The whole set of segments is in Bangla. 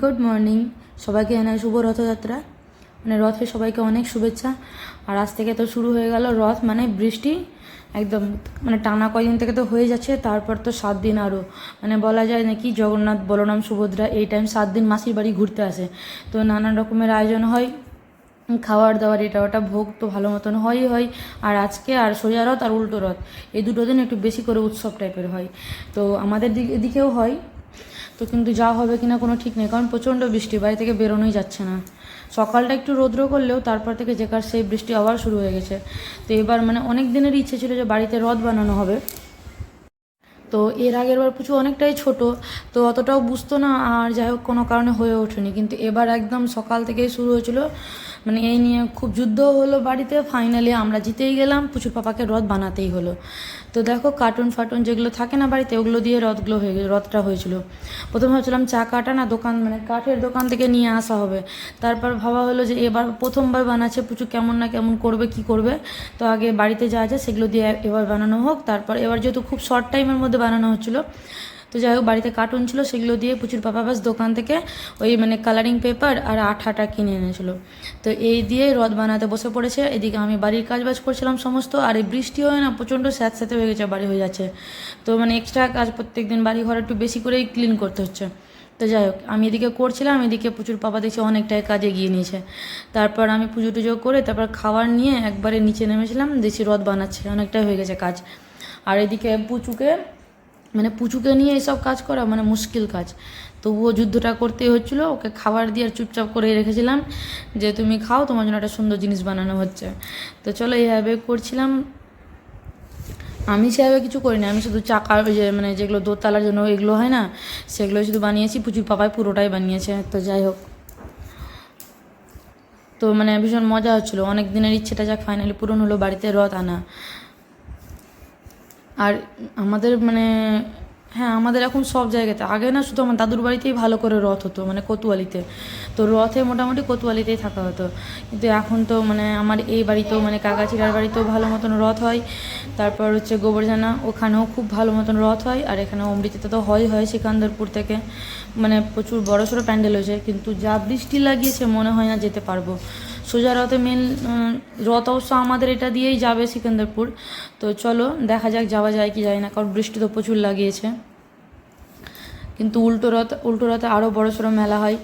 গুড মর্নিং সবাইকে জানাই শুভ রথযাত্রা। মানে রথে সবাইকে অনেক শুভেচ্ছা। আর আজ থেকে তো শুরু হয়ে গেল রথ মানে বৃষ্টি একদম মানে টানা কয়দিন থেকে তো হয়ে যাচ্ছে, তারপর তো সাত দিন আরও। মানে বলা যায় নাকি জগন্নাথ, বলরাম, সুভদ্রা এই টাইম সাত দিন মাসির বাড়ি ঘুরতে আসে। তো নানান রকমের আয়োজন হয়, খাওয়ার দাওয়ার, এটা ওটা ভোগ তো ভালো মতন হয়ই হয়। আর আজকে আর সোজা রথ আর উল্টো রথ, এই দুটো দিন একটু বেশি করে উৎসব টাইপের হয়। তো আমাদের দিকে, এদিকেও হয় তো কিন্তু যা হবে কিনা কোনো ঠিক নেই, কারণ প্রচণ্ড বৃষ্টি, বাড়ি থেকে বেরোনোই যাচ্ছে না। সকালটা একটু রৌদ্র করলেও তারপর থেকে যেকার সেই বৃষ্টি আবার শুরু হয়ে গেছে। তো এবার মানে অনেক দিনের ইচ্ছে ছিল যে বাড়িতে রথ বানানো হবে। তো এর আগের বার পুজো অনেকটাই ছোট, তো অতটাও বুঝতো না আর যাই হোক কোনো কারণে হয়ে ওঠেনি। কিন্তু এবার একদম সকাল থেকেই শুরু হয়েছিল মানে এই নিয়ে খুব যুদ্ধ হলো বাড়িতে। ফাইনালি আমরা জিতেই গেলাম পুচুর পাপাকে রথ বানাতেই হলো। তো দেখো কার্টুন ফার্টুন যেগুলো থাকে না বাড়িতে, ওগুলো দিয়ে রথগুলো হয়ে রথটা হয়েছিল। প্রথমে ভাবছিলাম চা, কাটা না, দোকান মানে কাঠের দোকান থেকে নিয়ে আসা হবে। তারপর ভাবা হলো যে এবার প্রথমবার বানাচ্ছে, পুচু কেমন না কেমন করবে, কি করবে। তো আগে বাড়িতে যা আছে সেগুলো দিয়ে এবার বানানো হোক। তারপর এবার যেহেতু খুব শর্ট টাইমের মধ্যে বানানো হচ্ছিল তো যাই হোক, বাড়িতে কার্টুন ছিল, সেগুলো দিয়ে প্রচুর পাপা বাস দোকান থেকে ওই মানে কালারিং পেপার আর আঠাটা কিনে এনেছিল। তো এই দিয়ে রথ বানাতে বসে পড়েছে। এদিকে আমি বাড়ির কাজ বাজ করছিলাম সমস্ত, আর এই বৃষ্টি হয় না, প্রচণ্ড স্যাঁতস্যাঁতে হয়ে গেছে, বাড়ি হয়ে যাচ্ছে। তো মানে এক্সট্রা কাজ প্রত্যেক দিন বাড়ি ঘর একটু বেশি করেই ক্লিন করতে হচ্ছে। তো যাই হোক, আমি এদিকে করছিলাম, এদিকে প্রচুর পাপা দেখছি অনেকটাই কাজ এগিয়ে নিয়েছে। তারপর আমি পুজো টুজো করে তারপর খাবার নিয়ে একবারে নিচে নেমেছিলাম, দেখছি রদ বানাচ্ছে, অনেকটাই হয়ে গেছে কাজ। আর এদিকে পুচুকে মানে পুচুকে নিয়ে এসব কাজ করা মানে মুশকিল কাজ। তবুও যুদ্ধটা করতে হচ্ছিল, ওকে খাবার দিয়ে আর চুপচাপ করে রেখেছিলাম যে, তুমি খাও, তোমার জন্য একটা সুন্দর জিনিস বানানো হচ্ছে। তো চলো এইভাবে করছিলাম। আমি সেভাবে কিছু করিনি, আমি শুধু চাকা যে মানে যেগুলো দোতলার জন্য এগুলো হয় না সেগুলো শুধু বানিয়েছি, পুচুর পাপায় পুরোটাই বানিয়েছে, তো যাই হোক। তো মানে ভীষণ মজা হচ্ছিল, অনেক দিনের ইচ্ছেটা যাক ফাইনালি পূরণ হলো বাড়িতে রথ আনা। আর আমাদের মানে হ্যাঁ আমাদের এখন সব জায়গাতে। আগে না শুধু আমার দাদুর বাড়িতেই ভালো করে রথ হতো মানে কোতোয়ালিতে। তো রথে মোটামুটি কোতোয়ালিতেই থাকা হতো। কিন্তু এখন তো মানে আমার এই বাড়িতেও মানে কাকাচিরার বাড়িতেও ভালো মতন রথ হয়। তারপর হচ্ছে গোবরজানা, ওখানেও খুব ভালো মতন রথ হয়। আর এখানে অমৃতিতে তো হয় হয় সিকান্দরপুর থেকে। মানে প্রচুর বড় সড়ো প্যান্ডেল হয়েছে। কিন্তু যা বৃষ্টি লাগিয়েছে, মনে হয় না যেতে পারব। সোজা রথে মেন রথ অবশ্য আমাদের এটা দিয়েই যাবে সিকান্দারপুর। তো চলো, দেখা যাক যাওয়া যায় কি যায় না, কারণ বৃষ্টি তো প্রচুর লাগিয়েছে। কিন্তু উল্টো রথ, উল্টো রথে আরও বড় সড়ো মেলা হয়।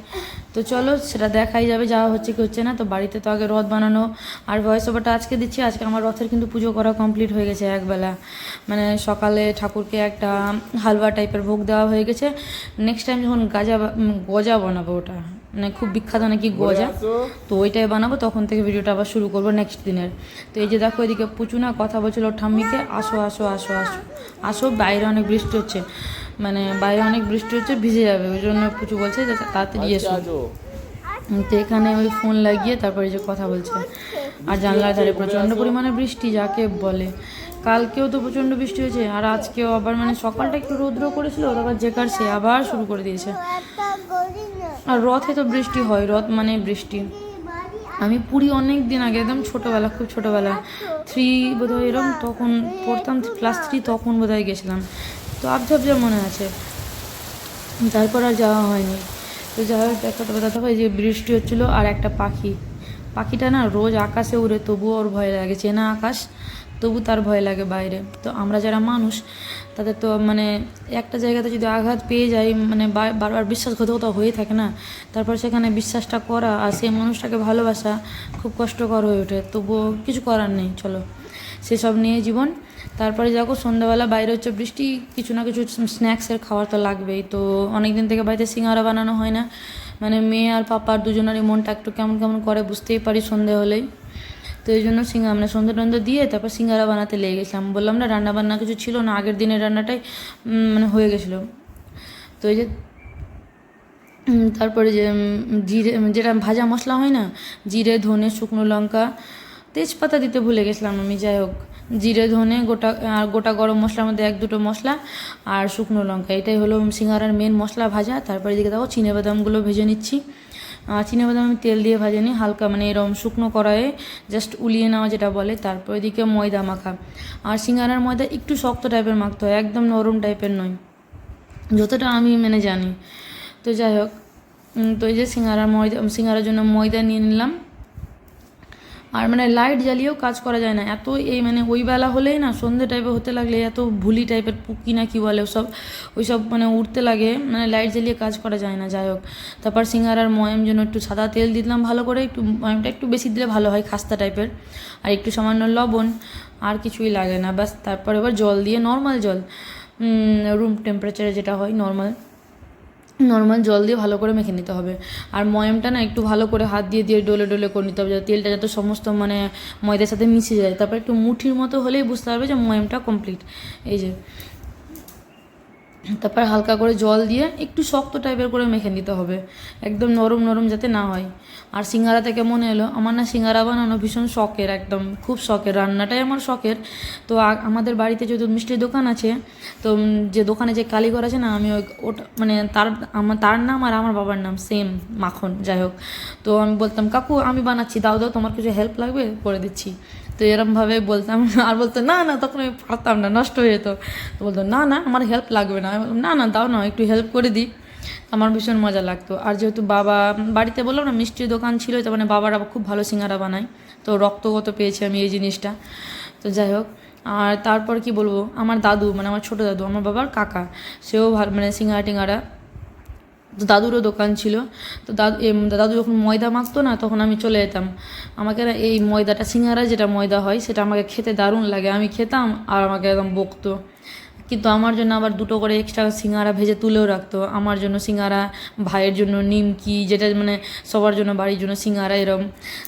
তো চলো, সেটা দেখাই যাবে, যাওয়া হচ্ছে কি হচ্ছে না। তো বাড়িতে তো আগে রথ বানানো, আর ভয়েস ওভারটা আজকে দিচ্ছি। আজকে আমার রথের কিন্তু পুজো করা কমপ্লিট হয়ে গেছে একবেলা। মানে সকালে ঠাকুরকে একটা হালুয়া টাইপের ভোগ দেওয়া হয়ে গেছে। নেক্সট টাইম যখন গাজা গজা বানাবো ওটা। মানে খুব বিখ্যাত নাকি গজা। তো ওইটাই বানাবো তখন থেকে ভিডিওটা আবার শুরু করব নেক্সট দিনের। তো এই যে দেখো এদিকে পুচু না কথা বলছিল ঠাম্মিকে আসো আসো আসো আসো। আসো বাইরে অনেক বৃষ্টি হচ্ছে। মানে বাইরে অনেক বৃষ্টি হচ্ছে ভিজে যাবে। ওই জন্য পুচু বলছে যে তাড়াতাড়ি এসো। উম, তো এখানে ওই ফোন লাগিয়ে তারপরে যে কথা বলছে। আর জানলার ধারে প্রচণ্ড পরিমাণে বৃষ্টি যাকে বলে। কালকেও তো প্রচণ্ড বৃষ্টি হয়েছে আর আজকেও আবার মানে সকালটা একটু রৌদ্র করেছিল তারপর যেকার সে আবার শুরু করে দিয়েছে। আর রথে তো বৃষ্টি হয়, রথ মানে বৃষ্টি। আমি পুরী অনেক দিন আগে, একদম ছোটোবেলা, খুব ছোটোবেলা থ্রি বোধহয় এরকম তখন পড়তাম ক্লাস থ্রি তখন বোধহয় গেছিলাম। তো আবঝাব যা মনে আছে। তারপর আর যাওয়া হয়নি। তো হোক একটা কথা দেখো যে, বৃষ্টি হচ্ছিল আর একটা পাখি। পাখিটা না রোজ আকাশে উড়ে, তবুও ওর ভয় লাগে। চেনা আকাশ, তবু তার ভয় লাগে বাইরে। তো আমরা যারা মানুষ তাদের তো মানে একটা জায়গাতে যদি আঘাত পেয়ে যাই মানে বারবার বিশ্বাসঘাতকতা হয়ে থাকে না। তারপর সেখানে বিশ্বাসটা করা আর সেই মানুষটাকে ভালোবাসা খুব কষ্টকর হয়ে ওঠে। তবুও কিছু করার নেই, চলো। সেসব নিয়ে জীবন। তারপরে দেখো সন্ধ্যাবেলা বাইরে হচ্ছে বৃষ্টি, কিছু না কিছু স্ন্যাক্সের খাওয়ার তো লাগবেই। তো অনেক দিন থেকে বাড়িতে সিঙ্গারা বানানো হয় না। মানে মেয়ে আর পাপার দুজনারই মনটা একটু কেমন কেমন করে বুঝতেই পারি সন্ধে হলেই। তো এই জন্য সিঙ্গা মানে সন্ধে টন্ধে দিয়ে তারপর সিঙ্গারা বানাতে লেগে গেছিলাম। বললাম, না, রান্না বান্না কিছু ছিল না। আগের দিনের রান্নাটাই মানে হয়ে গেছিল। তো এই যে তারপরে যে জিরে যেটা ভাজা মশলা হয় না, জিরে, ধনে, শুকনো লঙ্কা, তেজপাতা দিতে ভুলে গেছিলাম আমি, যাই হোক। জিরে, ধনে, গোটা, আর গোটা গরম মশলার মধ্যে এক দুটো মশলা আর শুকনো লঙ্কা। এটাই হলো সিঙ্গারার মেন মশলা ভাজা। তারপরে এদিকে দেখো, চিনে বাদামগুলো ভেজে নিচ্ছি। বাদাম আমি তেল দিয়ে ভাজে নিই হালকা মানে এরম শুকনো কড়াইয়ে জাস্ট উলিয়ে নেওয়া যেটা বলে, তারপর এদিকে ময়দা মাখা। আর সিঙ্গারার ময়দা একটু শক্ত টাইপের মাখতে হয়, একদম নরম টাইপের নয়, যতটা আমি মেনে জানি। তো যাই হোক তো এই যে সিঙ্গারা ময়দা, সিঙ্গারার জন্য ময়দা নিয়ে নিলাম। আর মানে লাইট জ্বালিয়েও কাজ করা যায় না। এত এই মানে ওই বেলা হলেই না সন্ধে টাইপের হতে লাগলে এত ভুলি টাইপের পুকি না কি বলে ওসব, ওইসব মানে উঠতে লাগে। মানে লাইট জ্বালিয়ে কাজ করা যায় না, যাই হোক। তারপর সিঙ্গারার ময়ম জন্য একটু সাদা তেল দিলাম ভালো করে, একটু ময়মটা একটু বেশি দিলে ভালো হয় খাস্তা টাইপের আর একটু সামান্য লবণ, আর কিছুই লাগে না, ব্যাস। তারপর এবার জল দিয়ে নর্মাল জল রুম টেম্পারেচারে যেটা হয় নর্মাল নর্মাল জল দিয়ে ভালো করে মেখে নিতে হবে। আর ময়মটা না একটু ভালো করে হাত দিয়ে দিয়ে ডলে ডলে করে নিতে হবে যাতে তেলটা যাতে সমস্ত মানে ময়দার সাথে মিশে যায়। তারপর একটু মুঠির মতো হলেই বুঝতে পারবে যে ময়মটা কমপ্লিট এই যে তারপর হালকা করে জল দিয়ে একটু শক্ত টাইপের করে মেখে নিতে হবে। একদম নরম নরম যাতে না হয়। আর সিঙ্গারা থেকে মনে এলো, আমার না সিঙ্গারা বানানো ভীষণ শখের, একদম খুব শখের। রান্নাটাই আমার শখের। তো আমাদের বাড়িতে যেহেতু মিষ্টির দোকান আছে, তো যে দোকানে যে কালীঘর আছে না, আমি ওই ওটা মানে তার আমার তার নাম আর আমার বাবার নাম সেম মাখন, যাই হোক। তো আমি বলতাম, কাকু, আমি বানাচ্ছি, দাও দাও, তোমার কিছু হেল্প লাগবে? করে দিচ্ছি। তো এরমভাবে বলতাম। আর বলতো, না না, তখন আমি পারতাম না, নষ্ট হয়ে যেত। তো বলতো, না না, আমার হেল্প লাগবে না। না না, দাও না, একটু হেল্প করে দিই। আমার ভীষণ মজা লাগতো। আর যেহেতু বাবা, বাড়িতে বললাম না মিষ্টির দোকান ছিল, তো মানে বাবার খুব ভালো সিঙ্গারা বানায়। তো রক্তগত পেয়েছি আমি এই জিনিসটা। তো যাই হোক, আর তারপর কি বলব, আমার দাদু মানে আমার ছোটো দাদু, আমার বাবার কাকা, সেও ভালো মানে সিঙ্গারা টিঙ্গারা দাদুরও দোকান ছিল। তো দাদু দাদু যখন ময়দা মাখতো না, তখন আমি চলে যেতাম। আমাকে না এই ময়দাটা, সিঙ্গারা যেটা ময়দা হয়, সেটা আমাকে খেতে দারুণ লাগে। আমি খেতাম আর আমাকে একদম বকতো। কিন্তু আমার জন্য আবার দুটো করে এক্সট্রা সিঙ্গারা ভেজে তুলেও রাখতো। আমার জন্য সিঙ্গারা, ভাইয়ের জন্য নিমকি, যেটা মানে সবার জন্য, বাড়ির জন্য সিঙ্গারা এরম।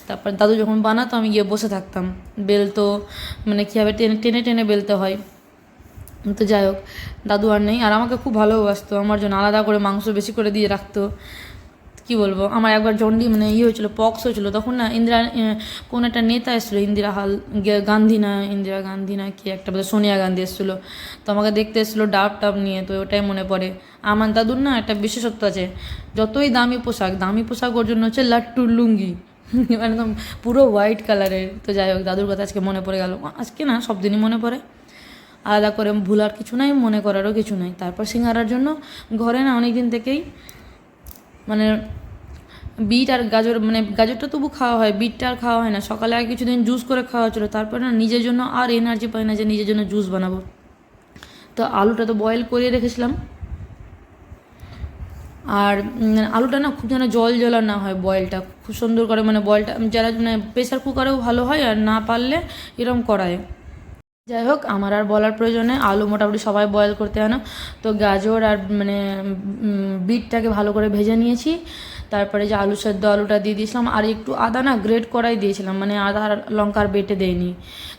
তারপর দাদু যখন বানাতো, আমি গিয়ে বসে থাকতাম। বেলতো মানে কীভাবে টেনে টেনে টেনে বেলতে হয়। তো যাই হোক, দাদু আর নেই। আর আমাকে খুব ভালোবাসতো, আমার জন্য আলাদা করে মাংস বেশি করে দিয়ে রাখতো। কি বলব, আমার একবার জন্ডি মানে ইয়ে হয়েছিল, পক্স হয়েছিল। তখন না ইন্দিরা কোন একটা নেতা এসেছিল, ইন্দিরা হাল গান্ধী না, ইন্দিরা গান্ধী না কি একটা বোধহয় সোনিয়া গান্ধী এসেছিল। তো আমাকে দেখতে এসেছিল ডাব টাব নিয়ে, তো ওটাই মনে পড়ে। আমার দাদুর না একটা বিশেষত্ব আছে, যতই দামি পোশাক দামি পোশাক ওর জন্য হচ্ছে লাট্টুর লুঙ্গি। মানে একদম পুরো হোয়াইট কালারের তো যাই হোক, দাদুর কথা আজকে মনে পড়ে গেল। আজকে না সব দিনই মনে পড়ে। আলাদা করে ভুলার কিছু নাই, মনে করারও কিছু নাই। তারপর সিঙ্গারার জন্য ঘরে না অনেক দিন থেকেই মানে বিট আর গাজর মানে গাজরটা তবু খাওয়া হয়, বিটটা আর খাওয়া হয় না। সকালে আগে কিছুদিন জুস করে খাওয়া হচ্ছিল, তারপরে না নিজের জন্য আর এনার্জি পাই না যে নিজের জন্য জুস বানাবো। তো আলুটা তো বয়েল করে রেখেছিলাম। আর আলুটা না খুব যেন জল জলা না হয় বয়েলটা খুব সুন্দর করে মানে বয়েলটা যারা মানে প্রেশার কুকারেও ভালো হয় আর না পারলে এরম করায়। যাই হোক, আমার আর বলার প্রয়োজনে আলু মোটামুটি সবাই বয়েল করতে জানো তো গাজর আর মানে বিটটাকে ভালো করে ভেজে নিয়েছি। তারপরে যে আলু সেদ্ধ আলুটা দিয়ে দিয়েছিলাম, আর একটু আদা না গ্রেট করাই দিয়েছিলাম মানে আদা লঙ্কার বেটে দেয়নি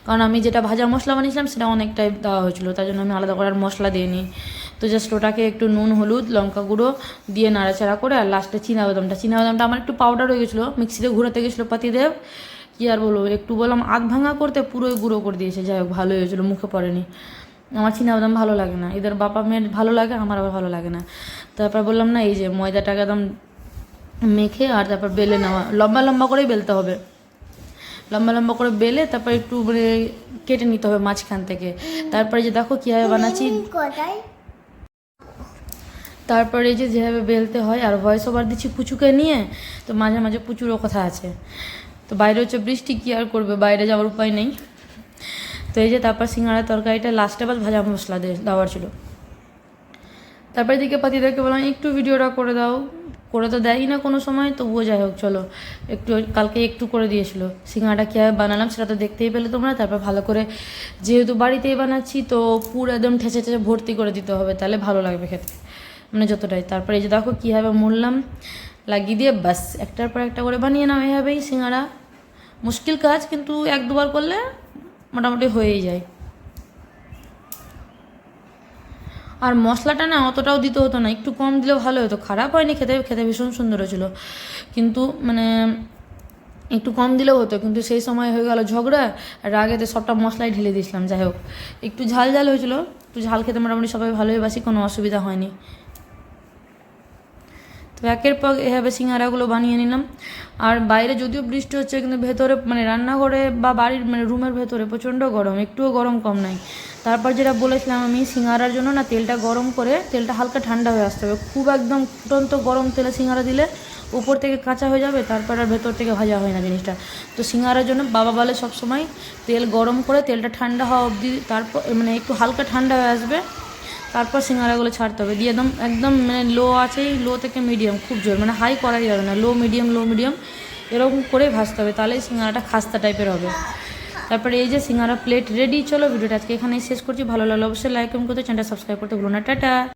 কারণ আমি যেটা ভাজা মশলা বানিয়েছিলাম, সেটা অনেকটাই দেওয়া হয়েছিল, তার জন্য আমি আলাদা করার মশলা দিইনি। তো জাস্ট ওটাকে একটু নুন, হলুদ, লঙ্কা গুঁড়ো দিয়ে নাড়াচাড়া করে, আর লাস্টে বাদামটা বাদামটা আমার একটু পাউডার হয়ে গেছিল, মিক্সিতে ঘুরাতে গেছিল পাতিদেব। কি আর বলব একটু বললাম আধ ভাঙা করতে পুরোই গুঁড়ো করে দিয়েছে যাই হোক ভালোই হয়েছিল মুখে পড়েনি। আমার বাদাম ভালো লাগে না এদের বাবা মেয়ের ভালো লাগে আমার আবার ভালো লাগে না। তারপর বললাম না এই যে ময়দাটাকে একদম মেখে আর তারপর বেলে নেওয়া লম্বা লম্বা করেই বেলতে হবে। লম্বা লম্বা করে বেলে তারপর একটু মানে কেটে নিতে হবে মাঝখান থেকে। তারপরে যে দেখো কীভাবে বানাচ্ছি। তারপরে এই যে যেভাবে বেলতে হয় আর ভয়েস ওভার দিচ্ছি পুচুকে নিয়ে তো মাঝে মাঝে প্রচুরও কথা আছে। তো বাইরে হচ্ছে বৃষ্টি কী আর করবে? বাইরে যাওয়ার উপায় নেই। তো এই যে তারপর সিঙ্গাড়ার তরকারিটা লাস্টে বাস ভাজা মশলা দেওয়ার ছিল। তারপরে দিকে পাতিদাকে বললাম, একটু ভিডিওটা করে দাও। করে তো দেয়ই না কোনো সময়, তবুও যাই হোক, চলো। একটু, কালকে একটু করে দিয়েছিল। সিঙ্গাড়াটা কীভাবে বানালাম সেটা তো দেখতেই পেলে তোমরা। তারপর ভালো করে যেহেতু বাড়িতেই বানাচ্ছি, তো পুরো একদম ঠেসে ঠেসে ভর্তি করে দিতে হবে। তাহলে ভালো লাগবে খেতে মানে যতটাই। তারপরে এই যে দেখো কীভাবে মুড়লাম লাগিয়ে দিয়ে ব্যাস একটার পর একটা করে বানিয়ে নাও এভাবেই সিঙ্গাড়া মুশকিল কাজ, কিন্তু এক দুবার করলে মোটামুটি হয়েই যায়। আর মশলাটা না অতটাও দিতে হতো না, একটু কম দিলেও ভালো হতো। খারাপ হয়নি, খেতে খেতে ভীষণ সুন্দর হয়েছিল। কিন্তু মানে একটু কম দিলেও হতো, কিন্তু সেই সময় হয়ে গেল ঝগড়া, আর রাগেতে সবটা মশলাই ঢেলে দিয়েছিলাম, যাই হোক। একটু ঝাল ঝাল হয়েছিল, একটু ঝাল খেতে মোটামুটি সবাই ভালোই বাসি, কোনো অসুবিধা হয়নি। তো একের পর এভাবে সিঙ্গারাগুলো বানিয়ে নিলাম। আর বাইরে যদিও বৃষ্টি হচ্ছে, কিন্তু ভেতরে মানে রান্নাঘরে বা বাড়ির মানে রুমের ভেতরে প্রচণ্ড গরম, একটুও গরম কম নাই। তারপর যেটা বলেছিলাম আমি, সিঙ্গারার জন্য না তেলটা গরম করে তেলটা হালকা ঠান্ডা হয়ে আসতে হবে। খুব একদম ফুটন্ত গরম তেলে সিঙ্গারা দিলে উপর থেকে কাঁচা হয়ে যাবে, তারপর আর ভেতর থেকে ভাজা হয় না জিনিসটা। তো সিঙ্গারার জন্য বাবা বলে সবসময় তেল গরম করে তেলটা ঠান্ডা হওয়া অবধি তারপর মানে একটু হালকা ঠান্ডা হয়ে আসবে। তারপর সিঙ্গারাগুলো ছাড়তে হবে। দিয়ে একদম একদম মানে লো আছেই, লো থেকে মিডিয়াম খুব জোর। মানে হাই করাই যাবে না। লো মিডিয়াম লো মিডিয়াম এরকম করে ভাজতে হবে। তাহলেই সিঙ্গারাটা খাস্তা টাইপের হবে। তারপরে এই যে সিঙ্গারা প্লেট রেডি চলো ভিডিওটা আজকে এখানেই শেষ করছি। ভালো লাগল অবশ্যই লাইক করতে চ্যানেলটা সাবস্ক্রাইব করতে ভুলো না। টাটা!